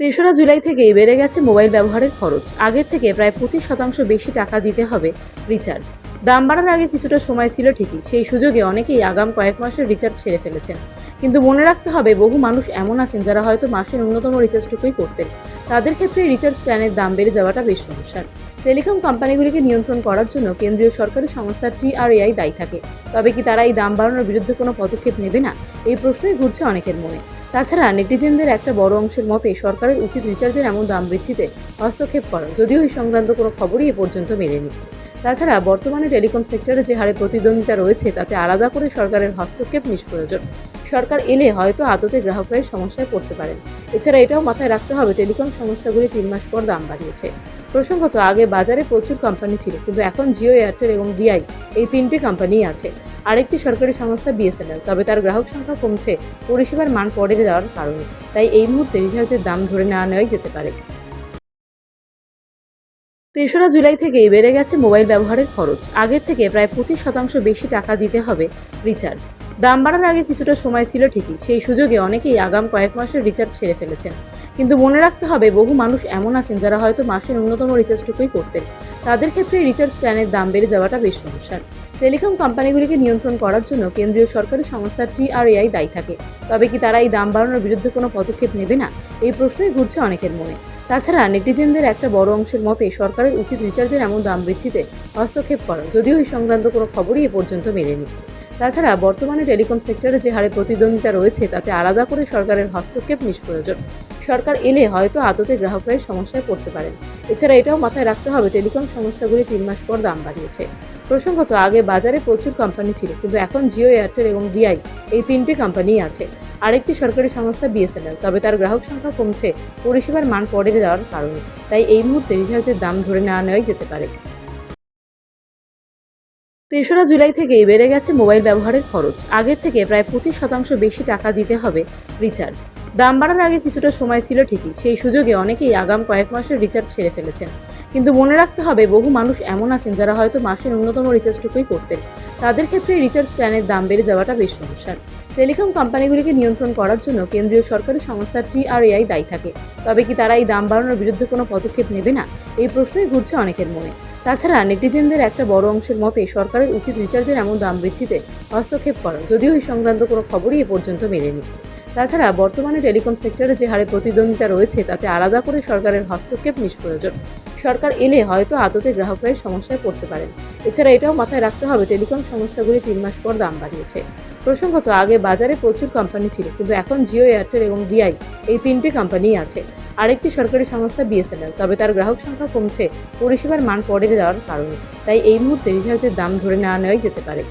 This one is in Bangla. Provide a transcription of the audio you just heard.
তেসরা জুলাই থেকেই বেড়ে গেছে মোবাইল ব্যবহারের খরচ। আগের থেকে প্রায় পঁচিশ শতাংশ বেশি টাকা দিতে হবে রিচার্জ। দাম বাড়ার আগে কিছুটা সময় ছিল ঠিকই, সেই সুযোগে অনেকেই আগাম কয়েক মাসের রিচার্জ ছেড়ে ফেলেছেন। কিন্তু মনে রাখতে হবে, বহু মানুষ এমন আছেন যারা হয়তো মাসে ন্যূনতম রিচার্জটুকুই করতেন। তাদের ক্ষেত্রে রিচার্জ প্ল্যানের দাম বেড়ে যাওয়াটা বেশ সমস্যার। টেলিকম কোম্পানিগুলিকে নিয়ন্ত্রণ করার জন্য কেন্দ্রীয় সরকারি সংস্থা টিআরএআই দায়ী থাকে। তবে কি তারা এই দাম বাড়ানোর বিরুদ্ধে কোনো পদক্ষেপ নেবে না? এই প্রশ্নই ঘুরছে অনেকের মনে। তাছাড়া নেটিজেনদের একটা বড় অংশের মতে, সরকারের উচিত রিচার্জের এমন দাম বৃদ্ধিতে হস্তক্ষেপ করা। যদিও এই সংক্রান্ত কোনো খবরই এ পর্যন্ত মেলেনি। তাছাড়া বর্তমানে টেলিকম সেক্টরে যে হারে প্রতিদ্বন্দ্বিতা রয়েছে, তাতে আলাদা করে সরকারের হস্তক্ষেপ নিষ্প্রয়োজন। সরকার এলে হয়তো আদতে গ্রাহকরাই সমস্যায় পড়তে পারেন। এছাড়া এটাও মাথায় রাখতে হবে, টেলিকম সংস্থাগুলি তিন মাস পর দাম বাড়িয়েছে। প্রসঙ্গত, আগে বাজারে প্রচুর কোম্পানি ছিল, কিন্তু এখন জিও এয়ারটেল এবং ভিআই এই তিনটি কোম্পানিই আছে। আরেকটি সরকারি সংস্থা বিএসএনএল তবে তার গ্রাহক সংখ্যা কমছে, পরিষেবার মান পড়ে যাওয়ার কারণে। তাই এই মুহূর্তে রিচার্জের দাম ধরে নেওয়া নেওয়াই যেতে পারে। তেসরা জুলাই থেকেই বেড়ে গেছে মোবাইল ব্যবহারের খরচ। আগের থেকে প্রায় পঁচিশ শতাংশ বেশি টাকা দিতে হবে রিচার্জ। দাম বাড়ার আগে কিছুটা সময় ছিল ঠিকই, সেই সুযোগে অনেকেই আগাম কয়েক মাসের রিচার্জ ছেড়ে ফেলেছেন। কিন্তু মনে রাখতে হবে, বহু মানুষ এমন আছেন যারা হয়তো মাসে ন্যূনতম রিচার্জটুকুই করতেন। তাদের ক্ষেত্রে রিচার্জ প্ল্যানের দাম বেড়ে যাওয়াটা বেশ সমস্যার। টেলিকম কোম্পানিগুলিকে নিয়ন্ত্রণ করার জন্য কেন্দ্রীয় সরকারি সংস্থা টিআরএআই দায়ী থাকে। তবে কি তারা এই দাম বাড়ানোর বিরুদ্ধে কোনো পদক্ষেপ নেবে না? এই প্রশ্নই ঘুরছে অনেকের মনে। তাছাড়া নেটিজেনদের একটা বড় অংশের মতে, সরকারের উচিত রিচার্জের এমন দাম বৃদ্ধিতে হস্তক্ষেপ করা। যদিও এই সংক্রান্ত কোনো খবরই এ পর্যন্ত মেলেনি। তাছাড়া বর্তমানে টেলিকম সেক্টরে যে হারে প্রতিদ্বন্দ্বিতা রয়েছে, তাতে আলাদা করে সরকারের হস্তক্ষেপ নিষ্প্রয়োজন। সরকার এলে হয়তো আদতে গ্রাহকরাই সমস্যায় পড়তে পারেন। এছাড়া এটাও মাথায় রাখতে হবে, টেলিকম সংস্থাগুলি তিন মাস পর দাম বাড়িয়েছে। প্রসঙ্গত, আগে বাজারে প্রচুর কোম্পানি ছিল, কিন্তু এখন জিও এয়ারটেল এবং ভিআই এই তিনটি কোম্পানিই আছে। আরেকটি সরকারি সংস্থা বিএসএনএল তবে তার গ্রাহক সংখ্যা কমছে, পরিষেবার মান পড়ে যাওয়ার কারণে। তাই এই মুহূর্তে রিচার্জের দাম ধরে নেওয়া নেওয়াই যেতে পারে। তেসরা জুলাই থেকেই বেড়ে গেছে মোবাইল ব্যবহারের খরচ। আগের থেকে প্রায় পঁচিশ শতাংশ বেশি টাকা দিতে হবে রিচার্জ। দাম বাড়ার আগে কিছুটা সময় ছিল ঠিকই, সেই সুযোগে অনেকেই আগাম কয়েক মাসের রিচার্জ ছেড়ে ফেলেছেন। কিন্তু মনে রাখতে হবে, বহু মানুষ এমন আছেন যারা হয়তো মাসে ন্যূনতম রিচার্জটুকুই করতেন। তাদের ক্ষেত্রে রিচার্জ প্ল্যানের দাম বেড়ে যাওয়াটা বেশ সমস্যার। টেলিকম কোম্পানিগুলিকে নিয়ন্ত্রণ করার জন্য কেন্দ্রীয় সরকারি সংস্থা টিআরএআই দায়ী থাকে। তবে কি তারা এই দাম বাড়ানোর বিরুদ্ধে কোনো পদক্ষেপ নেবে না? এই প্রশ্নই ঘুরছে অনেকের মনে। তাছাড়া নেটিজেনদের একটা বড় অংশের মতে, সরকারের উচিত রিচার্জের এমন দাম বৃদ্ধিতে হস্তক্ষেপ করা, যদিও এই সংক্রান্ত কোনো খবরই এ পর্যন্ত মেলেনি। তাছাড়া বর্তমানে টেলিকম সেক্টরে যে হারে প্রতিদ্বন্দ্বিতা রয়েছে, তাতে আলাদা করে সরকারের হস্তক্ষেপ নিষ্প্রয়োজন। সরকার এলে হয়তো আদতে গ্রাহকরাই সমস্যায় পড়তে পারেন। এছাড়া এটাও মাথায় রাখতে হবে, টেলিকম সংস্থাগুলি তিন মাস পর দাম বাড়িয়েছে। প্রসঙ্গত, আগে বাজারে প্রচুর কোম্পানি ছিল, কিন্তু এখন জিও এয়ারটেল এবং ভিআই এই তিনটি কোম্পানিই আছে। আরেকটি সরকারি সংস্থা বিএসএনএল তবে তার গ্রাহক সংখ্যা কমছে, পরিষেবার মান পড়ে যাওয়ার কারণে। তাই এই মুহূর্তে রিচার্জের দাম ধরে নেওয়া নেওয়াই যেতে পারে।